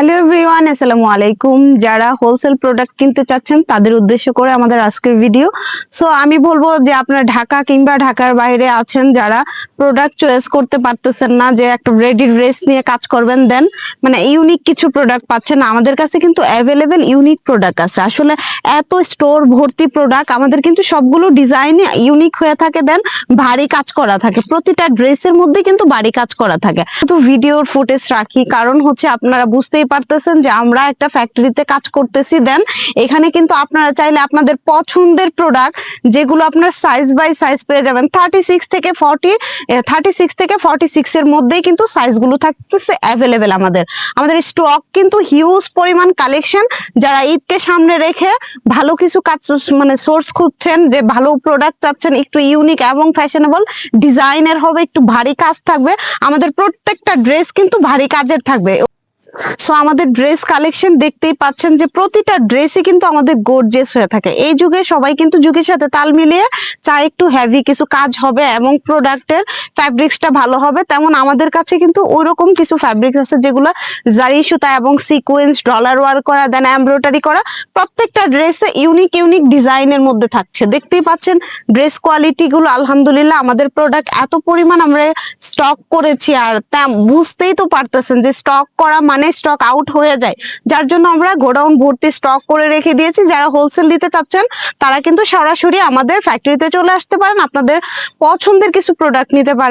Hello everyone আসসালামু আলাইকুম যারা হোলসেল প্রোডাক্ট কিনতে চাচ্ছেন, তাদের উদ্দেশ্য করে আমাদের আজকের ভিডিও সো আমি বলব যে আপনারা ঢাকা কিংবা ঢাকার বাইরে আছেন, যারা প্রোডাক্ট চয়েস করতে পারতেছেন না, যে একটা রেডি ড্রেস নিয়ে কাজ করবেন দেন মানে ইউনিক কিছু প্রোডাক্ট পাচ্ছেন আমাদের কাছে কিন্তু অ্যাভেলেবেল ইউনিক প্রোডাক্ট আছে। আসলে এত স্টোর ভর্তি প্রোডাক্ট আমাদের কিন্তু সবগুলো ডিজাইন ইউনিক হয়ে থাকে দেন ভারী কাজ করা থাকে। প্রতিটা ড্রেসের মধ্যে কিন্তু ভারী কাজ করা থাকে। তো ভিডিওর ফুটেজ রাখি, কারণ হচ্ছে আপনারা বুঝতেই পারতেছেন যে আমরা একটা ফ্যাক্টরিতে কাজ করতেছি দেন এখানে কিন্তু আপনারা চাইলে আপনাদের পছন্দের প্রোডাক্ট যেগুলো আপনার সাইজ বাই সাইজ পেয়ে যাবেন থার্টি সিক্স থেকে ফর্টি থার্টি সিক্স থেকে ফর্টি সিক্স এর মধ্যেই কিন্তু সাইজগুলো থাকতেছে অ্যাভেলেবেল আমাদের। আমাদের স্টক কিন্তু হিউজ পরিমাণ কালেকশন যারা ঈদকে সামনে রেখে ভালো কিছু কাজ মানে সোর্স খুঁজছেন, যে ভালো প্রোডাক্ট চাচ্ছেন, একটু ইউনিক এবং ফ্যাশনেবল ডিজাইনের হবে, একটু ভারী কাজ থাকবে, আমাদের প্রত্যেকটা ড্রেস কিন্তু ভারী কাজের থাকবে। সো আমাদের ড্রেস কালেকশন দেখতেই পাচ্ছেন যে প্রতিটা ড্রেসই কিন্তু আমাদের গোর্জেস হয়ে থাকে। এই যুগে সবাই কিন্তু যুগের সাথে তাল মিলিয়ে চায় একটু হেভি কিছু কাজ হবে এবং প্রোডাক্টের ফ্যাব্রিক্সটা ভালো হবে। তেমন আমাদের কাছে কিন্তু ওইরকম কিছু ফ্যাব্রিক্স আছে যেগুলো জারি সুতা এবং সিকোয়েন্স ডলার ওয়ার্ক করা দেন এমব্রয়ডারি করা, প্রত্যেকটা ড্রেসে ইউনিক ইউনিক ডিজাইনের মধ্যে থাকছে। দেখতেই পাচ্ছেন ড্রেস কোয়ালিটি গুলো, আলহামদুলিল্লাহ আমাদের প্রোডাক্ট এত পরিমাণ আমরা স্টক করেছি আর বুঝতেই তো পারতেছেন যে স্টক করা মানে স্টক আউট হয়ে যায়। যার জন্য আমরা গোডাউন ভর্তি স্টক করে রেখে দিয়েছি। যারা হোলসেল দিতে চাচ্ছেন, তারা কিন্তু সরাসরি আমাদের ফ্যাক্টরিতে চলে আসতে পারেন। আপনাদের পছন্দের কিছু প্রোডাক্ট নিতে পারেন।